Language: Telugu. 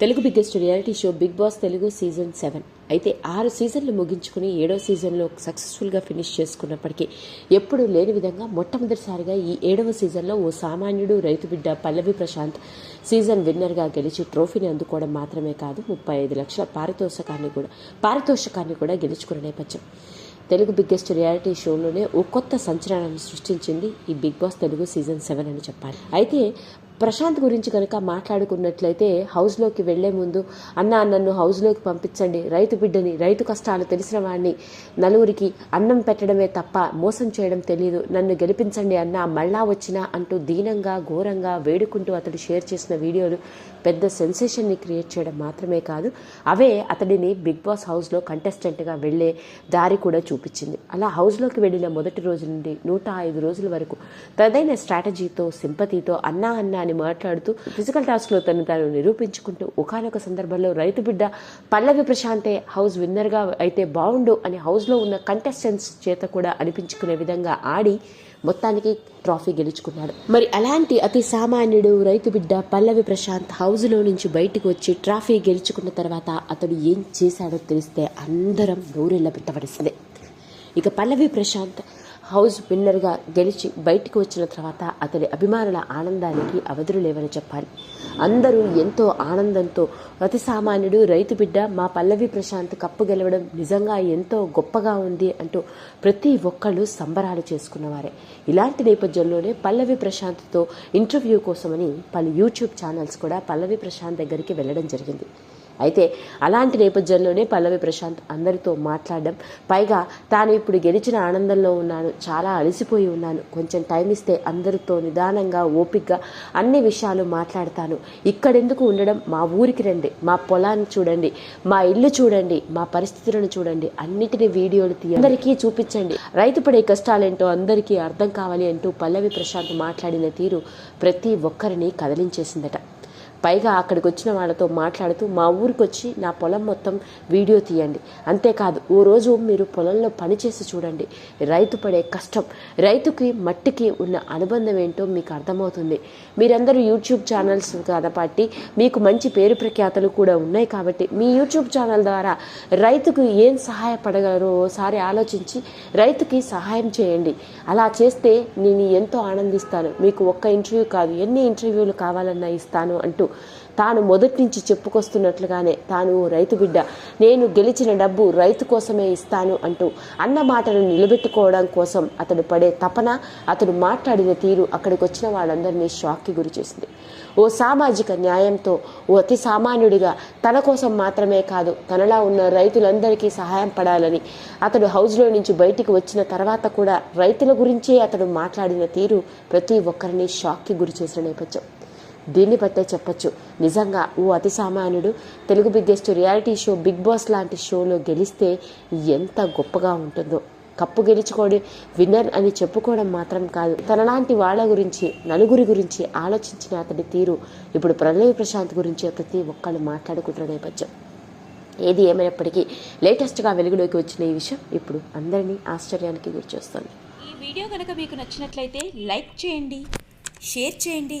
Telugu biggest reality show Bigg Boss Telugu season seven. అయితే ఆరు సీజన్లు ముగించుకుని ఏడో సీజన్లో సక్సెస్ఫుల్గా ఫినిష్ చేసుకున్నప్పటికీ ఎప్పుడూ లేని విధంగా మొట్టమొదటిసారిగా ఈ ఏడవ సీజన్లో ఓ సామాన్యుడు రైతు బిడ్డ పల్లవి ప్రశాంత్ సీజన్ విన్నర్గా గెలిచి ట్రోఫీని అందుకోవడం మాత్రమే కాదు ముప్పై ఐదు లక్షల పారితోషకాన్ని కూడా పారితోషకాన్ని కూడా గెలుచుకున్న నేపథ్యం. తెలుగు బిగ్గెస్ట్ రియాలిటీ షోలోనే ఓ కొత్త సంచలనాన్ని సృష్టించింది ఈ Bigg Boss Telugu season seven అని చెప్పాలి. అయితే ప్రశాంత్ గురించి కనుక మాట్లాడుకున్నట్లయితే హౌస్లోకి వెళ్ళే ముందు అన్న నన్ను హౌస్లోకి పంపించండి. రైతు బిడ్డని రైతు కష్టాలు తెలిసిన వాడిని నలుగురికి అన్నం పెట్టడమే తప్ప మోసం చేయడం తెలియదు నన్ను గెలిపించండి అన్న మళ్ళా వచ్చినా అంటూ దీనంగా ఘోరంగా వేడుకుంటూ అతడు షేర్ చేసిన వీడియోలు పెద్ద సెన్సేషన్ని క్రియేట్ చేయడం మాత్రమే కాదు అవే అతడిని బిగ్ బాస్ హౌస్లో కంటెస్టెంట్గా వెళ్ళే దారి కూడా చూపించింది. అలా హౌస్లోకి వెళ్ళిన మొదటి రోజు నుండి నూట ఐదు రోజుల వరకు తనదైన స్ట్రాటజీతో సింపతితో అన్నా అన్నా అని మాట్లాడుతూ ఫిజికల్ టాస్క్లో తను తాను నిరూపించుకుంటూ ఒకనొక సందర్భంలో రైతు బిడ్డ పల్లవి ప్రశాంతే హౌస్ విన్నర్గా అయితే బాగుండు అని హౌస్లో ఉన్న కంటెస్టెంట్స్ చేత కూడా అనిపించుకునే విధంగా ఆడి మొత్తానికి ట్రాఫీ గెలుచుకున్నాడు. మరి అలాంటి అతి సామాన్యుడు రైతు బిడ్డ పల్లవి ప్రశాంత్ హౌస్లో నుంచి బయటకు వచ్చి ట్రాఫీ గెలుచుకున్న తర్వాత అతడు ఏం చేశాడో తెలిస్తే అందరం నూరెళ్ళ పెట్టవలసిందే. ఇక పల్లవి ప్రశాంత్ హౌస్ విన్నర్గా గెలిచి బయటికి వచ్చిన తర్వాత అతడి అభిమానుల ఆనందానికి అవధులు లేవని చెప్పాలి. అందరూ ఎంతో ఆనందంతో అతి సామాన్యుడు రైతు బిడ్డ మా పల్లవి ప్రశాంత్ కప్పు గెలవడం నిజంగా ఎంతో గొప్పగా ఉంది అంటూ ప్రతి ఒక్కళ్ళు సంబరాలు చేసుకున్నవారే. ఇలాంటి నేపథ్యంలోనే పల్లవి ప్రశాంత్తో ఇంటర్వ్యూ కోసమని పలు యూట్యూబ్ ఛానల్స్ కూడా పల్లవి ప్రశాంత్ దగ్గరికి వెళ్ళడం జరిగింది. అయితే అలాంటి నేపథ్యంలోనే పల్లవి ప్రశాంత్ అందరితో మాట్లాడడం పైగా తాను ఇప్పుడు గెలిచిన ఆనందంలో ఉన్నాను చాలా అలసిపోయి ఉన్నాను. కొంచెం టైం ఇస్తే అందరితో నిదానంగా ఓపిక్గా అన్ని విషయాలు మాట్లాడతాను. ఇక్కడెందుకు ఉండడం? మా ఊరికి రండి మా పొలాన్ని చూడండి మా ఇల్లు చూడండి మా పరిస్థితులను చూడండి. అన్నిటిని వీడియోలు తీయ అందరికీ చూపించండి. రైతు పడే కష్టాలేంటో అందరికీ అర్థం కావాలి అంటూ పల్లవి ప్రశాంత్ మాట్లాడిన తీరు ప్రతి ఒక్కరిని కదిలించేసిందట. పైగా అక్కడికి వచ్చిన వాళ్ళతో మాట్లాడుతూ మా ఊరికి వచ్చి నా పొలం మొత్తం వీడియో తీయండి. అంతేకాదు ఓ రోజు మీరు పొలంలో పనిచేసి చూడండి. రైతు పడే కష్టం రైతుకి మట్టికి ఉన్న అనుబంధం ఏంటో మీకు అర్థమవుతుంది. మీరందరూ యూట్యూబ్ ఛానల్స్ కాబట్టి మీకు మంచి పేరు ప్రఖ్యాతలు కూడా ఉన్నాయి కాబట్టి మీ యూట్యూబ్ ఛానల్ ద్వారా రైతుకు ఏం సహాయపడగలరో ఓసారి ఆలోచించి రైతుకి సహాయం చేయండి. అలా చేస్తే నేను ఎంతో ఆనందిస్తాను. మీకు ఒక్క ఇంటర్వ్యూ కాదు ఎన్ని ఇంటర్వ్యూలు కావాలన్నా ఇస్తాను అంటూ తాను మొదటి నుంచి చెప్పుకొస్తున్నట్లుగానే తాను ఓ రైతు బిడ్డ. నేను గెలిచిన డబ్బు రైతు కోసమే ఇస్తాను అంటూ అన్న మాటను నిలబెట్టుకోవడం కోసం అతడు పడే తపన అతడు మాట్లాడిన తీరు అక్కడికి వచ్చిన వాళ్ళందరినీ షాక్కి గురి చేసింది. ఓ సామాజిక న్యాయంతో ఓ అతి సామాన్యుడిగా తన కోసం మాత్రమే కాదు తనలా ఉన్న రైతులందరికీ సహాయం పడాలని అతడు హౌస్లో నుంచి బయటికి వచ్చిన తర్వాత కూడా రైతుల గురించే అతడు మాట్లాడిన తీరు ప్రతి ఒక్కరిని షాక్కి గురి చేసిన నేపథ్యం. దీన్ని బట్టే చెప్పచ్చు. నిజంగా ఓ అతి సామాన్యుడు Telugu biggest reality show Bigg Boss లాంటి షోలో గెలిస్తే ఎంత గొప్పగా ఉంటుందో. కప్పు గెలుచుకోడు విన్నర్ అని చెప్పుకోవడం మాత్రం కాదు. తనలాంటి వాళ్ళ గురించి నలుగురి గురించి ఆలోచించిన అతడి తీరు ఇప్పుడు ప్రళయ్ ప్రశాంత్ గురించి ప్రతి ఒక్కళ్ళు మాట్లాడుకుంటున్న నేపథ్యం. ఏది ఏమైనప్పటికీ లేటెస్ట్గా వెలుగులోకి వచ్చిన ఈ విషయం ఇప్పుడు అందరినీ ఆశ్చర్యానికి గురిచేస్తుంది. ఈ వీడియో కనుక మీకు నచ్చినట్లయితే లైక్ చేయండి షేర్ చేయండి